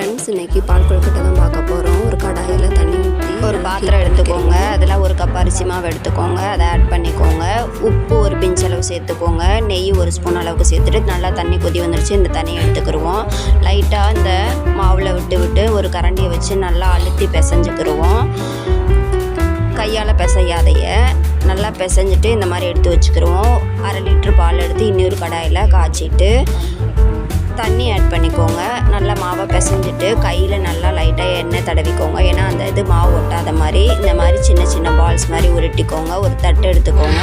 இன்னைக்கு பால் கொழுக்கட்டை தான் பார்க்க போகிறோம் ஒரு கடாயில் தண்ணி ஊற்றி ஒரு பாத்திரம் எடுத்துக்கோங்க. அதில் ஒரு கப் அரிசி மாவு எடுத்துக்கோங்க. அதை ஆட் பண்ணிக்கோங்க. உப்பு ஒரு பிஞ்ச் அளவு சேர்த்துக்கோங்க. நெய் ஒரு ஸ்பூன் அளவுக்கு சேர்த்துட்டு நல்லா தண்ணி கொதி வந்துருச்சு. இந்த தண்ணியை எடுத்துக்கிடுவோம் லைட்டாக இந்த மாவில் விட்டு விட்டு ஒரு கரண்டியை வச்சு நல்லா அழுத்தி பிசைஞ்சுக்கிடுவோம் கையால் பிசையாதைய நல்லா பிசைஞ்சிட்டு இந்த மாதிரி எடுத்து வச்சுக்கிடுவோம் அரை லிட்டர் பால் எடுத்து இன்னொரு கடாயில் காய்ச்சிட்டு தண்ணி ஆட் பண்ணிக்கோங்க. மாவை பிசைஞ்சிட்டு கையில் நல்லா லைட்டாக எண்ணெய் தடவிக்கோங்க. ஏன்னா அந்த இது மாவு ஒட்டாத மாதிரி இந்த மாதிரி சின்ன சின்ன பால்ஸ் மாதிரி உருட்டிக்கோங்க. ஒரு தட்டு எடுத்துக்கோங்க.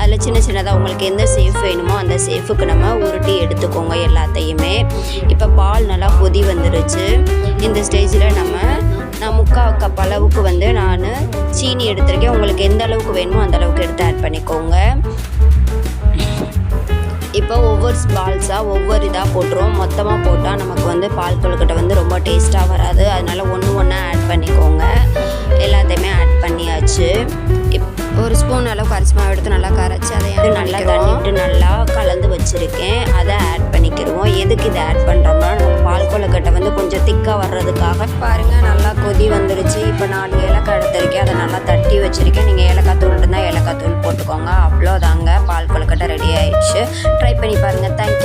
அதில் சின்ன சின்னதாக உங்களுக்கு எந்த சேஃப் வேணுமோ அந்த சேஃபுக்கு நம்ம உருட்டி எடுத்துக்கோங்க எல்லாத்தையுமே. இப்போ பால் நல்லா கொதி வந்துருச்சு. இந்த ஸ்டேஜில் நம்ம நான் முக்கால் கப் அளவுக்கு வந்து நான் சீனி எடுத்திருக்கேன். உங்களுக்கு எந்த அளவுக்கு வேணுமோ அந்த அளவுக்கு எடுத்து ஆட் பண்ணிக்கோங்க. இப்போ ஒவ்வொரு பால்ஸாக ஒவ்வொரு இதாக போட்டுருவோம். மொத்தமாக போட்டால் நமக்கு வந்து பால் கொழுக்கட்டை வந்து ரொம்ப டேஸ்ட்டாக வராது. அதனால் ஒன்று ஒன்றா ஆட் பண்ணிக்கோங்க. எல்லாத்தையுமே ஆட் பண்ணியாச்சு. இப் ஒரு ஸ்பூன் அளவுக்கு அரிசி மாவு எடுத்து நல்லா கரைச்சி அதை நல்லா தண்ணி நல்லா கலந்து வச்சுருக்கேன். அதை ஆட் பண்ணிக்கிடுவோம். எதுக்கு இதை ஆட் பண்ணுறோம்னா நமக்கு பால் கொழுக்கட்டை வந்து கொஞ்சம் திக்காக வர்றதுக்காக பாருங்கள் நல்லா கொதி வந்துருச்சு. இப்போ நாலு ஏலக்காய் எடுத்திருக்கேன். அதை நல்லா தட்டி வச்சுருக்கேன். நீங்கள் ஏலக்காய் தூள் இருந்தால் ஏலக்காய் தூள் போட்டுக்கோங்க. அவ்வளோதாங்க. பால் கொழுக்கட்டை ரெடி ஆயிடுச்சு. பண்ணி பாருங்கள் தேங்க்யூ